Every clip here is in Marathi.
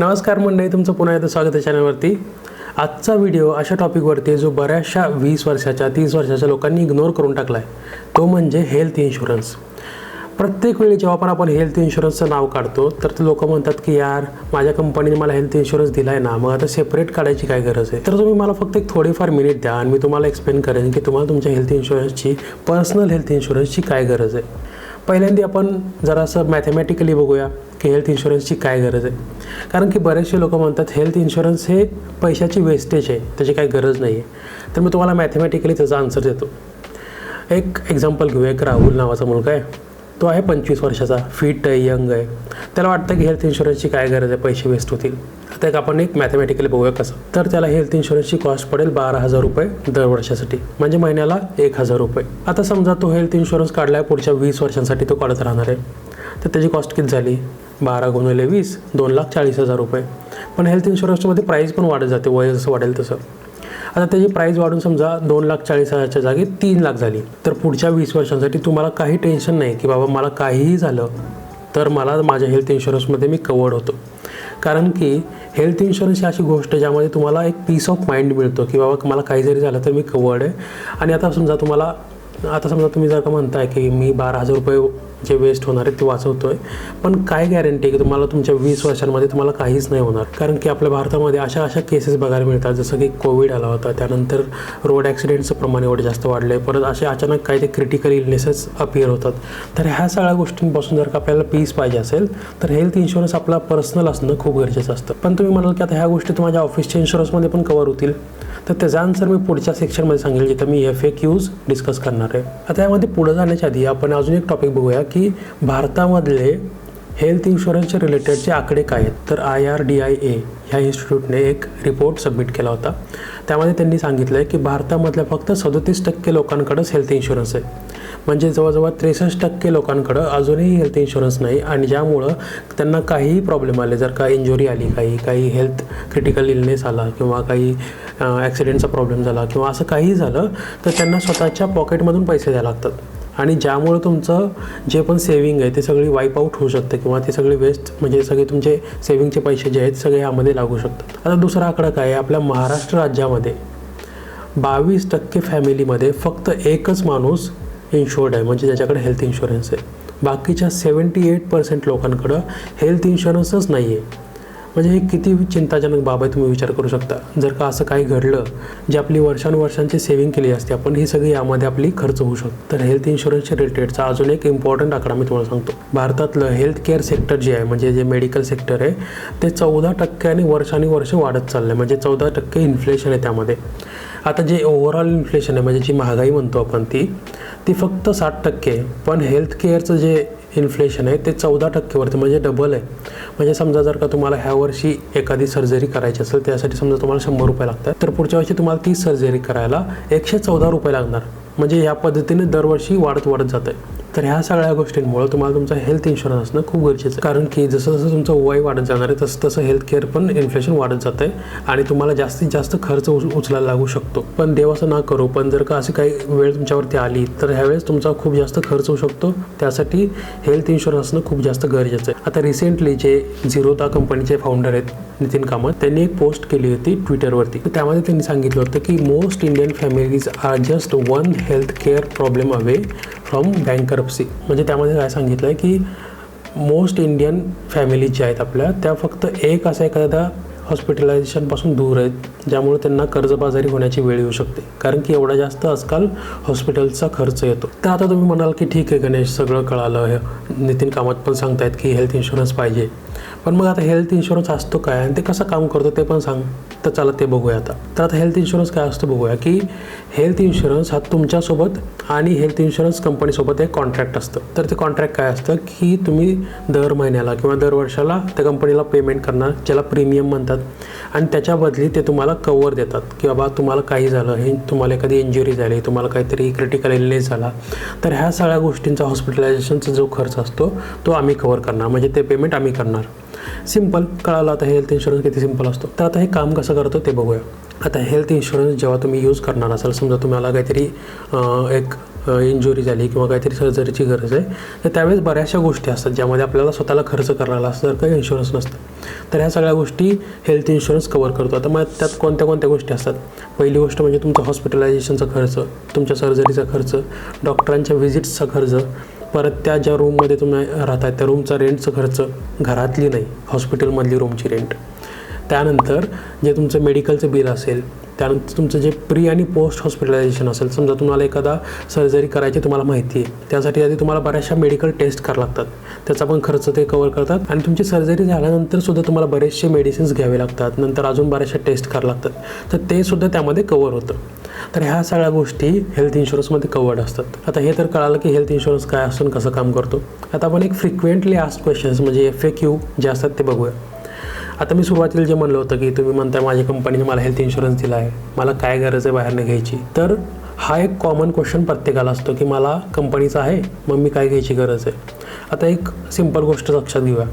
नमस्कार मंडळी तुमचं पुन्हा एकदा स्वागत आहे चॅनलवरती. आजचा व्हिडिओ अशा टॉपिकवरती जो बऱ्याचशा वीस वर्षाच्या तीस वर्षाच्या लोकांनी इग्नोर करून टाकला आहे तो म्हणजे हेल्थ इन्शुरन्स प्रत्येक वेळी जेव्हा पण आपण हेल्थ इन्शुरन्सचं नाव काढतो तर ते लोक म्हणतात की यार माझ्या कंपनीने मला हेल्थ इन्शुरन्स दिला आहे ना मग आता सेपरेट काढायची काय गरज आहे? तर तुम्ही मला फक्त एक थोडीफार मिनिट द्या आणि मी तुम्हाला एक्सप्लेन करेन की तुम्हाला तुमच्या हेल्थ इन्शुरन्सची पर्सनल हेल्थ इन्शुरन्सची काय गरज आहे. पहिल्यांदा आपण जरासं मॅथमॅटिकली बघूया की हेल्थ इन्शुरन्सची काय गरज आहे. कारण की बरेचसे लोक म्हणतात हेल्थ इन्शुरन्स हे पैशाची वेस्टेज आहे त्याची काही गरज नाही आहे तर मी तुम्हाला मॅथमॅटिकली त्याचा आन्सर देतो. एक एक्झाम्पल घेऊया एक राहुल नावाचा मुलगा आहे. तो आहे पंचवीस वर्षाचा फिट आहे यंग आहे. त्याला वाटतं की हेल्थ इन्शुरन्सची काय गरज आहे? पैसे वेस्ट होतील. आता एक आपण एक मॅथमॅटिकली बघूया कसं. तर त्याला हेल्थ इन्शुरन्सची कॉस्ट पडेल बारा हजार रुपये दर वर्षासाठी. म्हणजे महिन्याला एक हजार रुपये. आता समजा तो हेल्थ इन्शुरन्स काढला पुढच्या वीस वर्षांसाठी तो काढत राहणार आहे. तर त्याची कॉस्ट किती झाली? बारा गुणिले वीस दोन लाख चाळीस हजार रुपये. पण हेल्थ इन्शुरन्समध्ये प्राईस पण वाढत जाते वय जसं वाढेल तसं. आता त्याची प्राईस वाढून समजा दोन लाख चाळीस हजारच्या जागी तीन लाख झाली. तर पुढच्या वीस वर्षांसाठी तुम्हाला काही टेन्शन नाही की बाबा मला काहीही झालं तर मला माझ्या हेल्थ इन्शुरन्समध्ये मी कवर्ड होतो. कारण की हेल्थ इन्शुरन्स ही अशी गोष्ट ज्यामध्ये तुम्हाला एक पीस ऑफ माइंड मिळतो की बाबा मला काही जरी झालं तर मी कवर्ड आहे. आणि आता समजा तुम्हाला आता समजा तुम्ही जर का म्हणताय की मी बारा हजार रुपये जे वेस्ट होणार आहे ते वाचवतो आहे पण काय गॅरंटी आहे की तुम्हाला तुमच्या वीस वर्षांमध्ये तुम्हाला काहीच नाही होणार? कारण की आपल्या भारतामध्ये अशा अशा केसेस बघायला मिळतात. जसं की कोविड आला होता. त्यानंतर रोड ॲक्सिडेंटचं प्रमाण एवढं जास्त वाढलं आहे परत असे अचानक काही ते क्रिटिकल इलनेसेस अपिअर होतात. तर ह्या सगळ्या गोष्टींपासून जर का आपल्याला पीस पाहिजे असेल तर हेल्थ इन्शुरन्स आपला पर्सनल असणं खूप गरजेचं असतं. पण तुम्ही म्हणाल की आता ह्या गोष्टी तुम्हाला माझ्या ऑफिसच्या इन्शुरन्समध्ये पण कवर होतील. तर त्याचा आन्सर मी पुढच्या सेक्शनमध्ये सांगेल जिथं मी एफ ए क्यूज डिस्कस करणार आहे. आता यामध्ये पुढे जाण्याच्या आधी आपण अजून एक टॉपिक बघूया की भारतामधले हेल्थ इन्शुरन्सच्या रिलेटेडचे आकडे काय आहेत तर I R D A I ह्या इन्स्टिट्यूटने एक रिपोर्ट सबमिट केला होता. त्यामध्ये त्यांनी सांगितलं आहे की भारतामधल्या फक्त सदोतीस टक्के लोकांकडंच हेल्थ इन्शुरन्स आहे. म्हणजे जवळजवळ त्रेसष्ट टक्के लोकांकडं अजूनही हेल्थ इन्शुरन्स नाही आणि ज्यामुळं त्यांना काहीही प्रॉब्लेम आले जर का इंजुरी आली काही काही हेल्थ क्रिटिकल इलनेस आला किंवा काही ॲक्सिडेंटचा प्रॉब्लेम झाला किंवा असं काही झालं तर त्यांना स्वतःच्या पॉकेटमधून पैसे द्यावे लागतात. आणि ज्यामुळं तुमचं जे पण सेविंग आहे ते सगळी वाईप आऊट होऊ शकते किंवा ते सगळे वेस्ट म्हणजे सगळे तुमचे सेविंगचे पैसे जे आहेत सगळे यामध्ये लागू शकतात. आता दुसरा आकडा काय आहे? आपल्या महाराष्ट्र राज्यामध्ये बावीस टक्के फॅमिलीमध्ये फक्त एकच माणूस इन्शुर्ड आहे म्हणजे ज्याच्याकडे हेल्थ इन्शुरन्स आहे. बाकीच्या सेवन्टी एट पर्सेंट लोकांकडं हेल्थ इन्शुरन्सच नाही आहे म्हणजे हे किती चिंताजनक बाब आहे तुम्ही विचार करू शकता. जर का असं काही घडलं जे आपली वर्षानुवर्षांची सेव्हिंग केली असते आपण ही सगळी यामध्ये आपली खर्च होऊ शकतो. तर हेल्थ इन्शुरन्सच्या रिलेटेडचा अजून एक इम्पॉर्टंट आकडा मी तुम्हाला सांगतो. भारतातलं हेल्थ केअर सेक्टर जे आहे म्हणजे जे मेडिकल सेक्टर आहे ते चौदा टक्क्याने वर्षानुवर्ष वाढत चाललं आहे म्हणजे चौदा टक्के इन्फ्लेशन आहे त्यामध्ये. आता जे ओव्हरऑल इन्फ्लेशन आहे म्हणजे जी महागाई म्हणतो आपण ती ती फक्त साठ टक्के आहे. पण हेल्थ केअरचं जे इन्फ्लेशन आहे ते चौदा टक्केवरती म्हणजे डबल आहे. म्हणजे समजा जर का तुम्हाला ह्या वर्षी एखादी सर्जरी करायची असेल त्यासाठी समजा तुम्हाला शंभर रुपये लागतात तर पुढच्या वर्षी तुम्हाला ती सर्जरी करायला एकशे चौदा रुपये लागणार. म्हणजे ह्या पद्धतीने दरवर्षी वाढत वाढत जात आहे तर ह्या सगळ्या गोष्टींमुळे तुम्हाला तुमचा हेल्थ इन्शुरन्स असणं खूप गरजेचं आहे. कारण की जसं जसं तुमचं वय वाढत जाणार आहे तसं तसं हेल्थ केअर पण इन्फ्लेशन वाढत जातं आहे आणि तुम्हाला जास्तीत जास्त खर्च उच उचलायला लागू शकतो. पण देव असं ना करू पण जर का अशी काही वेळ तुमच्यावरती आली तर ह्यावेळेस तुमचा खूप जास्त खर्च होऊ शकतो. त्यासाठी हेल्थ इन्शुरन्स असणं खूप जास्त गरजेचं आहे. आता रिसेंटली जे झिरोदा कंपनीचे फाउंडर आहेत नितीन कामत त्यांनी एक पोस्ट केली होती ट्विटरवरती त्यामध्ये त्यांनी सांगितलं होतं की most Indian families are just one health care problem away from bankruptcy. म्हणजे त्यामध्ये काय सांगितलं आहे की मोस्ट इंडियन फॅमिलीज ज्या आहेत आपल्या त्या फक्त एक असा एखाद्या हॉस्पिटलायझेशनपासून दूर आहेत ज्यामुळे त्यांना कर्जबाजारी होण्याची वेळ येऊ शकते. कारण की एवढा जास्त आजकाल हॉस्पिटलचा खर्च येतो. तर आता तुम्ही म्हणाल की ठीक आहे गणेश सगळं कळालं. हे नितीन कामत पण सांगतायत की हेल्थ इन्शुरन्स पाहिजे. पण मग आता हेल्थ इन्शुरन्स असतो काय? आणि ते कसं काम करतो ते पण सांग. तर चला ते बघूया आता. तर आता हेल्थ इन्शुरन्स काय असतं बघूया की हेल्थ इन्शुरन्स हा तुमच्यासोबत आणि हेल्थ इन्शुरन्स कंपनीसोबत एक कॉन्ट्रॅक्ट असतं. तर ते कॉन्ट्रॅक्ट काय असतं की तुम्ही दर महिन्याला किंवा दर वर्षाला त्या कंपनीला पेमेंट करणार ज्याला प्रीमियम म्हणतात. आणि त्याच्या बदली ते तुम्हाला कवर देतात की बाबा तुम्हाला काही झालं हे तुम्हाला एखादी इंजुरी झाली तुम्हाला काहीतरी क्रिटिकल इलनेस झाला. तर ह्या सगळ्या गोष्टींचा हॉस्पिटलायझेशनचा जो खर्च असतो तो आम्ही कवर करणार. म्हणजे ते पेमेंट आम्ही करणार. सिंपल कळालं आता हेल्थ इन्शुरन्स किती सिंपल असतो. तर आता हे काम कसं करतो ते बघूया. आता हेल्थ इन्शुरन्स जेव्हा तुम्ही यूज करणार असाल समजा तुम्हाला काहीतरी एक इंजुरी झाली किंवा काहीतरी सर्जरीची गरज आहे तर त्यावेळेस बऱ्याचशा गोष्टी असतात ज्यामध्ये आपल्याला स्वतःला खर्च करायला असतं जर काही इन्शुरन्स नसतं. तर ह्या सगळ्या गोष्टी हेल्थ इन्शुरन्स कवर करतो. आता मग त्यात कोणत्या कोणत्या गोष्टी असतात? पहिली गोष्ट म्हणजे तुमचा हॉस्पिटलायझेशनचा खर्च तुमच्या सर्जरीचा खर्च डॉक्टरांच्या व्हिजिट्सचा खर्च परत त्या ज्या रूममध्ये तुम्ही राहताय त्या रूमचा रेंटचा खर्च घरातली नाही हॉस्पिटलमधली रूमची रेंट त्यानंतर जे तुमचं मेडिकलचं बिल असेल त्यानंतर तुमचं जे प्री आणि पोस्ट हॉस्पिटलायझेशन असेल समजा तुम्हाला एखादा सर्जरी करायची तुम्हाला माहिती आहे त्यासाठी आधी तुम्हाला बऱ्याचशा मेडिकल टेस्ट करावं लागतात. त्याचा पण खर्च ते कवर करतात आणि तुमची सर्जरी झाल्यानंतर सुद्धा तुम्हाला बरेचसे मेडिसिन्स घ्यावे लागतात. नंतर अजून बऱ्याचशा टेस्ट करावं लागतात. तर ते सुद्धा त्यामध्ये कवर होतं. तर ह्या सगळ्या गोष्टी हेल्थ इन्शुरन्समध्ये कवर्ड असतात. आता हे तर कळालं की हेल्थ इन्शुरन्स काय असून कसं काम करतो. आता आपण एक फ्रिक्वेंटली आस्क क्वेश्चन्स म्हणजे एफ ए क्यू जे असतात ते बघूया. आता मी सुरुवातीला जे म्हणलं होतं की तुम्ही म्हणताय माझ्या कंपनीने मला हेल्थ इन्शुरन्स दिला आहे मला काय गरज आहे बाहेरनं घ्यायची? तर हा एक कॉमन क्वेश्चन प्रत्येकाला असतो की मला कंपनीचा आहे मग मी काय घ्यायची गरज आहे? आता एक सिंपल गोष्ट लक्षात घेऊया.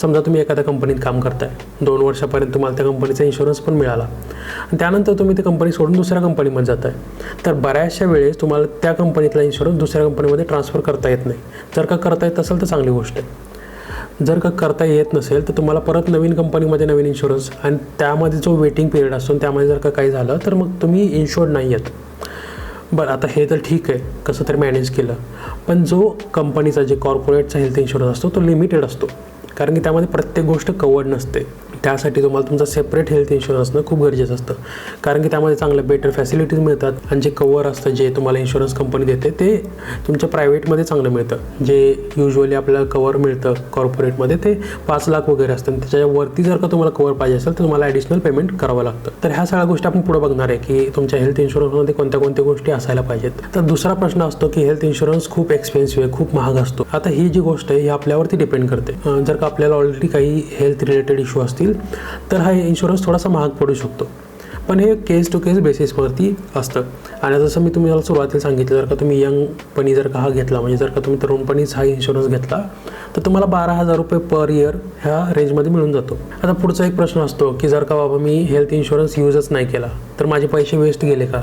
समजा तुम्ही एखाद्या कंपनीत काम करताय दोन वर्षापर्यंत तुम्हाला त्या कंपनीचा इन्शुरन्स पण मिळाला. आणि त्यानंतर तुम्ही ती कंपनी सोडून दुसऱ्या कंपनीमध्ये जाताय. तर बऱ्याचशा वेळेस तुम्हाला त्या कंपनीतला इन्शुरन्स दुसऱ्या कंपनीमध्ये ट्रान्सफर करता येत नाही. जर का करता येत असेल तर चांगली गोष्ट आहे. जर का करता येत नसेल तर तुम्हाला परत नवीन कंपनीमध्ये नवीन इन्शुरन्स आणि त्यामध्ये जो वेटिंग पिरियड असतो त्यामध्ये जर का काही झालं तर मग तुम्ही इन्शुअर्ड नाही आहेत. बरं आता हे तर ठीक आहे कसं तरी मॅनेज केलं. पण जो कंपनीचा जे कॉर्पोरेटचा हेल्थ इन्शुरन्स असतो तो लिमिटेड असतो. कारण की त्यामध्ये प्रत्येक गोष्ट कवर्ड नसते. त्यासाठी तुम्हाला तुमचा सेपरेट हेल्थ इन्शुरन्स असणं खूप गरजेचं असतं. कारण की त्यामध्ये चांगल्या बेटर फॅसिलिटीज मिळतात आणि जे कवर असतं जे तुम्हाला इन्शुरन्स कंपनी देते ते तुमच्या प्रायव्हेटमध्ये चांगलं मिळतं. जे युजली आपल्याला कवर मिळतं कॉर्पोरेटमध्ये ते पाच लाख वगैरे असतं. आणि त्याच्यावरती जर का तुम्हाला कवर पाहिजे असेल तर तुम्हाला ॲडिशनल पेमेंट करावं लागतं. तर ह्या सगळ्या गोष्टी आपण पुढे बघणार आहे की तुमच्या हेल्थ इन्शुरन्समध्ये कोणत्या कोणत्या गोष्टी असायला पाहिजेत. तर दुसरा प्रश्न असतो की हेल्थ इन्शुरन्स खूप एक्सपेन्सिव्ह आहे खूप महाग असतो. आता ही जी गोष्ट आहे ही आपल्यावरती डिपेंड करते. जर का आपल्याला ऑलरेडी काही हेल्थ रिलेटेड इश्यू असतील तर हा इन्शुरन्स थोडासा महाग पडू शकतो. पण हे केस टू केस बेसिसवरती असतं. आणि जसं मी तुम्हाला सुरुवातीला सांगितलं जर का तुम्ही यंगपणी जर का हा घेतला म्हणजे जर का तुम्ही तरुणपणीच हा इन्शुरन्स घेतला तर तुम्हाला बारा हजार रुपये पर इयर ह्या रेंजमध्ये मिळून जातो. आता पुढचा एक प्रश्न असतो की जर का बाबा मी हेल्थ इन्शुरन्स यूजच नाही केला तर माझे पैसे वेस्ट गेले का?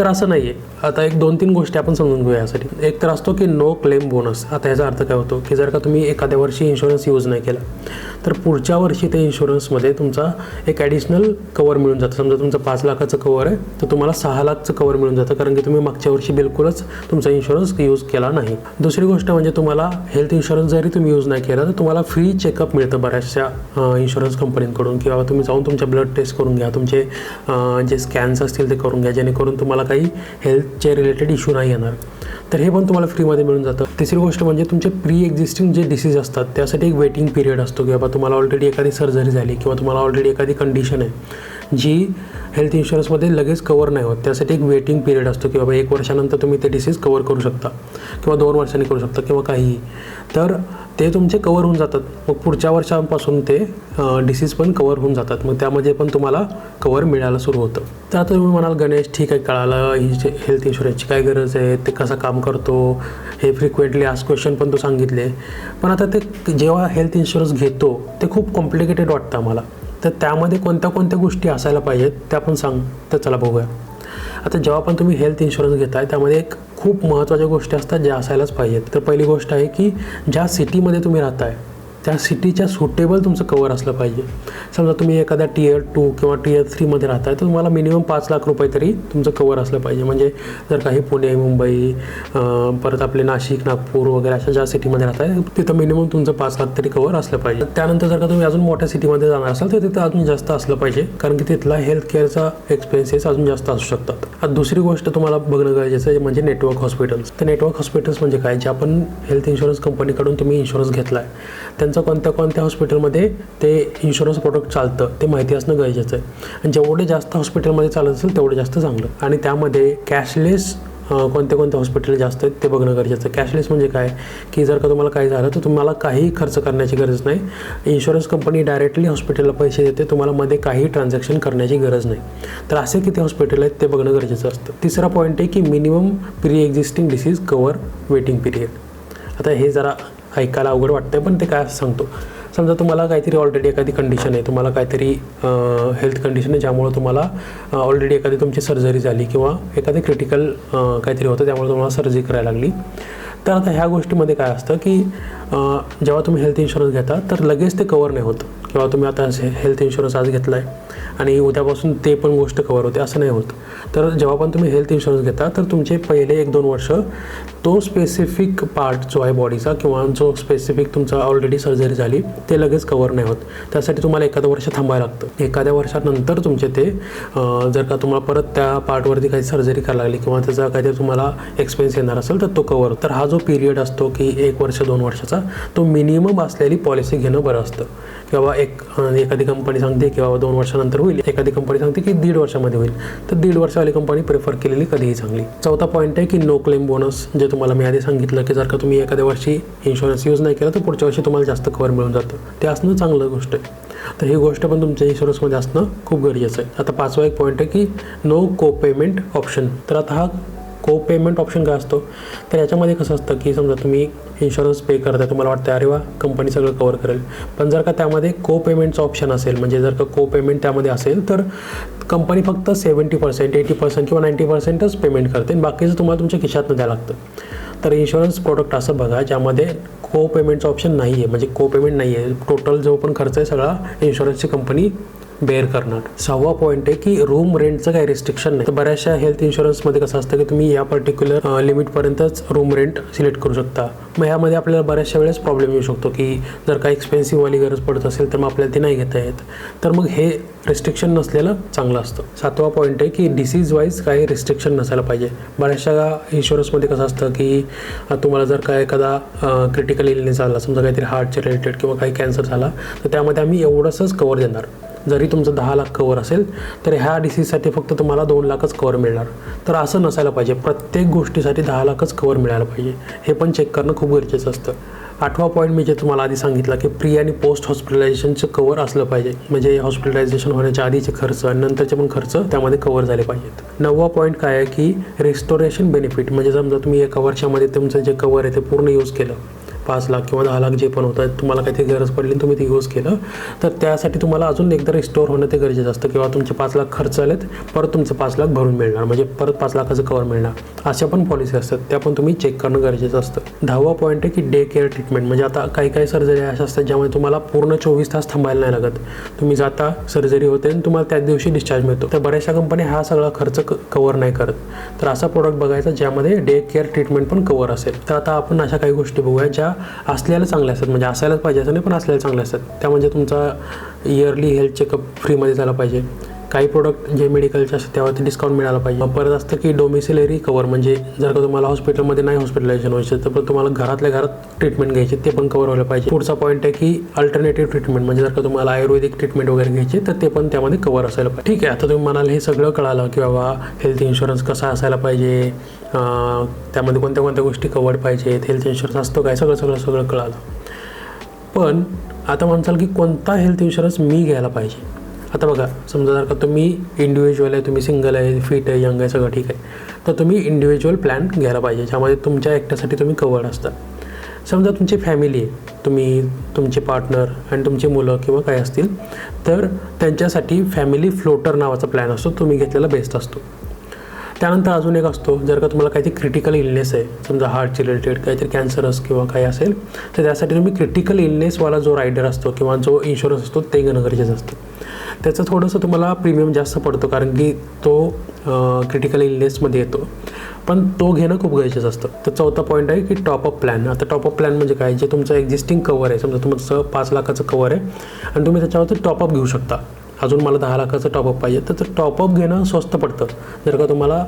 तर असं नाही आहे आता एक दोन तीन गोष्टी आपण समजून घेऊया यासाठी. एक तर असतो की नो क्लेम बोनस आता याचा अर्थ काय होतो की जर का तुम्ही एखाद्या वर्षी इन्शुरन्स यूज नाही केला तर पुढच्या वर्षी त्या इन्शुरन्समध्ये तुमचा एक ॲडिशनल कवर मिळून जातं. समजा तुमचं पाच लाखाचं कवर आहे तर तुम्हाला सहा लाखचं कवर मिळून जातं. कारण की तुम्ही मागच्या वर्षी बिलकुलच तुमचा इन्शुरन्स यूज केला नाही. दुसरी गोष्ट म्हणजे तुम्हाला हेल्थ इन्शुरन्स जरी तुम्ही यूज नाही केला तर तुम्हाला फ्री चेकअप मिळतं बऱ्याचशा इन्शुरन्स कंपनींकडून किंवा तुम्ही जाऊन तुमच्या ब्लड टेस्ट करून घ्या. तुमचे जे स्कॅन्स असतील ते करून घ्या. जेणेकरून तुम्हाला काही हेल्थचे रिलेटेड इश्यू नाही येणार. तर हे पण तुम्हाला फ्रीमध्ये मिळून जातं. तिसरी गोष्ट म्हणजे तुमचे प्री एक्झिस्टिंग जे डिसीज असतात त्यासाठी एक वेटिंग पिरियड असतो की बाबा तुम्हाला ऑलरेडी एखादी सर्जरी झाली किंवा तुम्हाला ऑलरेडी एखादी कंडिशन आहे. जी हेल्थ इन्शुरन्समध्ये लगेच कवर नाही होत. त्यासाठी एक वेटिंग पिरियड असतो की बाबा एक वर्षानंतर तुम्ही ते डिसीज कवर करू शकता किंवा दोन वर्षांनी करू शकता किंवा काहीही. तर ते तुमचे कवर होऊन जातात. मग पुढच्या वर्षांपासून ते डिसीज पण कवर होऊन जातात. मग त्यामध्ये पण तुम्हाला कवर मिळायला सुरू होतं. तर आता तुम्ही म्हणाल गणेश ठीक आहे कळालं. ही जे हेल्थ इन्शुरन्सची काय गरज आहे? ते कसं काम करतो? हे फ्रिक्वेंटली आज क्वेश्चन पण तो सांगितले. पण आता ते जेव्हा हेल्थ इन्शुरन्स घेतो ते खूप कॉम्प्लिकेटेड वाटतं आम्हाला. तर त्यामध्ये कोणत्या कोणत्या गोष्टी असायला पाहिजेत त्या पण सांग तर चला बघूया. आता जेव्हा पण तुम्ही हेल्थ इन्शुरन्स घेताय त्यामध्ये एक खूप महत्त्वाच्या गोष्टी असतात ज्या असायलाच पाहिजेत. तर पहिली गोष्ट आहे की ज्या सिटीमध्ये तुम्ही राहताय त्या सिटीच्या सुटेबल तुमचं कवर असलं पाहिजे. समजा तुम्ही एखाद्या टीयर टू किंवा टीयर थ्रीमध्ये राहताय तर तुम्हाला मिनिमम पाच लाख रुपये तरी तुमचं कवर असलं पाहिजे. म्हणजे जर काही पुणे मुंबई परत आपले नाशिक नागपूर वगैरे अशा ज्या सिटीमध्ये राहताय तिथं मिनिमम तुमचं पाच लाख तरी कवर असलं पाहिजे. त्यानंतर जर का तुम्ही अजून मोठ्या सिटीमध्ये जाणार असाल तर तिथं अजून जास्त असलं पाहिजे. कारण की तिथला हेल्थ केअरचा एक्सपेन्सेस अजून जास्त असू शकतात. आता दुसरी गोष्ट तुम्हाला बघणं गरजेचं आहे म्हणजे नेटवर्क हॉस्पिटल्स तर नेटवर्क हॉस्पिटल्स म्हणजे काय? जे आपण हेल्थ इन्शुरन्स कंपनीकडून तुम्ही इन्शुरन्स घेतला आहे त्यांचं कोणत्या कोणत्या हॉस्पिटलमध्ये ते इन्शुरन्स प्रोडक्ट चालतं ते माहिती असणं गरजेचं आहे. आणि जेवढे जास्त हॉस्पिटलमध्ये चालत असेल तेवढे जास्त चांगलं. आणि त्यामध्ये कॅशलेस कोणते कोणते हॉस्पिटल जास्त आहेत ते बघणं गरजेचं आहे. कॅशलेस म्हणजे काय? की जर का तुम्हाला काही झालं तर तुम्हाला काही खर्च करण्याची गरज नाही. इन्शुरन्स कंपनी डायरेक्टली हॉस्पिटलला पैसे देते तुम्हाला मध्ये काही ट्रान्झॅक्शन करण्याची गरज नाही. तर असे किती हॉस्पिटल आहेत ते बघणं गरजेचं असतं. तिसरा पॉईंट आहे की minimum pre existing disease cover waiting period आता हे जरा ऐकायला अवघड वाटतंय पण ते काय असं सांगतो. समजा तुम्हाला काहीतरी ऑलरेडी एखादी कंडिशन आहे तुम्हाला काहीतरी हेल्थ कंडिशन आहे ज्यामुळे तुम्हाला ऑलरेडी एखादी तुमची सर्जरी झाली किंवा एखादी क्रिटिकल काहीतरी होतं त्यामुळे तुम्हाला सर्जरी करायला लागली. तर आता ह्या गोष्टीमध्ये काय असतं की जेव्हा तुम्ही हेल्थ इन्शुरन्स घेता तर लगेच ते कवर नाही होतं. किंवा तुम्ही आता हेल्थ इन्शुरन्स आज घेतला आहे आणि उद्यापासून ते पण गोष्ट कवर होते असं नाही होत. तर जेव्हा पण तुम्ही हेल्थ इन्शुरन्स घेता तर तुमचे पहिले एक दोन वर्ष तो स्पेसिफिक पार्ट जो आहे बॉडीचा किंवा जो स्पेसिफिक तुमचा ऑलरेडी सर्जरी झाली ते लगेच कवर नाही होत. त्यासाठी तुम्हाला एखादं वर्ष थांबायला लागतं. एखाद्या वर्षानंतर तुमचे ते जर का तुम्हाला परत त्या पार्टवरती काही सर्जरी करायला लागली किंवा त्याचा काहीतरी तुम्हाला एक्सपेन्स येणार असेल तर तो कवर तर हा जो पिरियड असतो की एक वर्ष दोन वर्षाचा तो मिनिमम असलेली पॉलिसी घेणं बरं असतं. किंवा एक एखादी कंपनी सांगते की बाबा दोन वर्षानंतर होईल. एखादी कंपनी सांगते की दीड वर्षामध्ये होईल. तर दीड वर्षवाली कंपनी प्रेफर केलेली कधीही चांगली. चौथा पॉईंट आहे की नो क्लेम बोनस जे तुम्हाला मी आधी सांगितलं की जर का तुम्ही एखाद्या वर्षी इन्शुरन्स यूज नाही केला तर पुढच्या वर्षी तुम्हाला जास्त कवर मिळून जातं. ते असणं चांगलं गोष्ट आहे. तर ही गोष्ट पण तुमच्या इन्शुरन्समध्ये असणं खूप गरजेचं आहे. आता पाचवा एक पॉईंट आहे की नो को पेमेंट ऑप्शन तर आता हा को पेमेंट ऑप्शन काय असतो? तर याच्यामध्ये कसं असतं की समजा तुम्ही इन्शुरन्स पे करताय तुम्हाला वाटतं अरे वा कंपनी सगळं कवर करेल. पण जर का त्यामध्ये को पेमेंटचं ऑप्शन असेल म्हणजे जर का को पेमेंट त्यामध्ये असेल तर कंपनी फक्त सेवन्टी पर्सेंट एटी पर्सेंट किंवा नाईंटी पर्सेंटच पेमेंट करते. बाकीचं तुम्हाला तुमच्या खिशातनं द्यावं लागतं. तर इन्शुरन्स प्रोडक्ट असं बघा ज्यामध्ये को पेमेंटचं ऑप्शन नाही आहे म्हणजे को पेमेंट नाही आहे टोटल जो पण खर्च आहे सगळा इन्शुरन्सची कंपनी बेअर करणार. सहावा पॉईंट आहे की रूम रेंटचं काही रिस्ट्रिक्शन नाही. तर बऱ्याचशा हेल्थ इन्शुरन्समध्ये कसं असतं की तुम्ही या पर्टिक्युलर लिमिटपर्यंतच रूम रेंट सिलेक्ट करू शकता. मग यामध्ये आपल्याला बऱ्याचशा वेळेस प्रॉब्लेम येऊ शकतो की जर काही एक्सपेन्सिव्हवाली गरज पडत असेल तर मग आपल्याला ते नाही घेता येत. तर मग हे रिस्ट्रिक्शन नसलेलं चांगलं असतं. सातवा पॉईंट आहे की डिसीज वाईज काही रिस्ट्रिक्शन नसायला पाहिजे. बऱ्याचशा इन्शुरन्समध्ये कसं असतं की तुम्हाला जर काय एखादा क्रिटिकल इलनेस झाला समजा काहीतरी हार्टचे रिलेटेड किंवा काही कॅन्सर झाला तर त्यामध्ये आम्ही एवढंसंच कवर देणार. जरी तुमचं दहा लाख कवर असेल तर ह्या डिसीजसाठी फक्त तुम्हाला दोन लाखच कवर मिळणार. तर असं नसायला पाहिजे. प्रत्येक गोष्टीसाठी दहा लाखच कवर मिळायला पाहिजे. हे पण चेक करणं खूप गरजेचं असतं. आठवा पॉईंट मी जे तुम्हाला आधी सांगितलं की प्री आणि पोस्ट हॉस्पिटलायझेशनचं कवर असलं पाहिजे. म्हणजे हॉस्पिटलायझेशन होण्याच्या आधीचे खर्च आणि नंतरचे पण खर्च त्यामध्ये कवर झाले पाहिजेत. नववा पॉईंट काय आहे की रेस्टोरेशन बेनिफिट म्हणजे समजा तुम्ही एका वर्षामध्ये तुमचं जे कवर आहे ते पूर्ण यूज केलं. पाच लाख किंवा दहा लाख जे पण होतं तुम्हाला काहीतरी गरज पडली तुम्ही ते यूज केलं तर त्यासाठी तुम्हाला अजून एकदा रिस्टोर होणं ते गरजेचं असतं. किंवा तुमचे पाच लाख खर्च आलेत परत तुमचे पाच लाख भरून मिळणार. म्हणजे परत पाच लाखाचं कवर मिळणार. अशा पण पॉलिसी असतात. त्या पण तुम्ही चेक करणं गरजेचं असतं. दहावा पॉईंट आहे की डे केअर ट्रीटमेंट म्हणजे आता काही काही सर्जरी अशा असतात ज्यामुळे तुम्हाला पूर्ण चोवीस तास थांबायला नाही लागत. तुम्ही जाता सर्जरी होते आणि तुम्हाला त्याच दिवशी डिस्चार्ज मिळतो. तर बऱ्याचशा कंपन्या हा सगळा खर्च कवर नाही करत. तर असा प्रोडक्ट बघायचा ज्यामध्ये डे केअर ट्रीटमेंट पण कवर असेल. तर आता आपण अशा काही गोष्टी बघूया ज्या असलेल्या चांगल्या असतात. म्हणजे असायलाच पाहिजे असं नाही पण असल्याला चांगल्या असतात. त्या म्हणजे तुमचा इयरली हेल्थ चेकअप फ्रीमध्ये झाला पाहिजे. काही प्रोडक्ट जे मेडिकलचे असतात त्यावरती डिस्काउंट मिळाला पाहिजे. परत असतं की डोमिसिलरी कवर म्हणजे जर का तुम्हाला हॉस्पिटलमध्ये नाही हॉस्पिटलायझेशन व्हायचं तर पण तुम्हाला घरातल्या घरात ट्रीटमेंट घ्यायची ते पण कवर व्हायला पाहिजे. पुढचा पॉईंट आहे की अल्टरनेटिव्ह ट्रीटमेंट म्हणजे जर का तुम्हाला आयुर्वेदिक ट्रीटमेंट वगैरे घ्यायची तर ते पण त्यामध्ये कवर असायला पाहिजे. ठीक आहे आता तुम्ही म्हणाल हे सगळं कळालं की बाबा हेल्थ इन्शुरन्स कसा असायला पाहिजे त्यामध्ये कोणत्या कोणत्या गोष्टी कवर पाहिजेत हेल्थ इन्शुरन्स असतो काय सगळं सगळं सगळं कळालं. पण आता म्हणसाल की कोणता हेल्थ इन्शुरन्स मी घ्यायला पाहिजे? आता बघा समजा जर का तुम्ही इंडिव्हिज्युअल आहे तुम्ही सिंगल आहे फिट आहे यंग आहे सगळं ठीक आहे. तर तुम्ही इंडिव्हिज्युअल प्लॅन घ्यायला पाहिजे ज्यामध्ये तुमच्या एकट्यासाठी तुम्ही कवर्ड असता. समजा तुमची फॅमिली आहे तुम्ही तुमचे पार्टनर आणि तुमची मुलं किंवा काय असतील तर त्यांच्यासाठी फॅमिली फ्लोटर नावाचा प्लॅन असतो तुम्ही घेतलेला बेस्ट असतो. त्यानंतर अजून एक असतो जर का तुम्हाला काहीतरी क्रिटिकल इलनेस आहे समजा हार्टचे रिलेटेड काहीतरी कॅन्सरस किंवा काही असेल तर त्यासाठी तुम्ही क्रिटिकल इलनेसवाला जो रायडर असतो किंवा जो इन्शुरन्स असतो ते घेणं गरजेचं असतं. त्याचं थोडंसं तुम्हाला प्रीमियम जास्त पडतो कारण की तो क्रिटिकल इलनेसमध्ये येतो. पण तो घेणं खूप गरजेचं असतं. तर चौथा पॉईंट आहे की टॉपअप प्लॅन आता टॉपअप प्लॅन म्हणजे काय? जे तुमचं एक्झिस्टिंग कवर आहे समजा तुमचं पाच लाखाचं कवर आहे आणि तुम्ही त्याच्यावरती टॉपअप घेऊ शकता. अजून मला दहा लाखाचं टॉपअप पाहिजे. तर टॉपअप घेणं स्वस्त पडतं. जर का तुम्हाला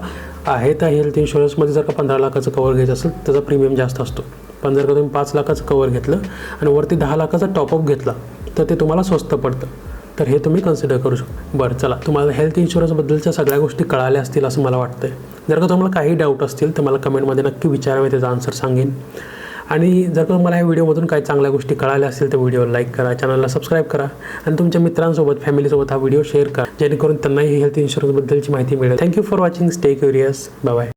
आहे त्या हेल्थ इन्शुरन्समध्ये जर का पंधरा लाखाचं कवर घ्यायचं असेल त्याचा प्रीमियम जास्त असतो. पण जर का तुम्ही पाच लाखाचं कवर घेतलं आणि वरती दहा लाखाचा टॉपअप घेतला तर ते तुम्हाला स्वस्त पडतं. तर हे तुम्ही कन्सिडर करू शकता. बरं चला. तुम्हाला हेल्थ इन्शुरन्सबद्दलच्या सगळ्या गोष्टी कळाल्या असतील असं मला वाटतं जर का तुम्हाला काही डाऊट असतील तर मला कमेंटमध्ये नक्की विचारावे त्याचा आन्सर सांगेन. आणि जर का तुम्हाला या व्हिडिओमधून काही चांगल्या गोष्टी कळाल्या असतील तर व्हिडिओ लाईक करा चॅनलला सबस्क्राईब करा. आणि तुमच्या मित्रांसोबत फॅमिलीसोबत हा व्हिडिओ शेअर करा. जेणेकरून त्यांनाही हेल्थ इन्शुरन्सबद्दलची माहिती मिळेल. Thank you for watching stay curious bye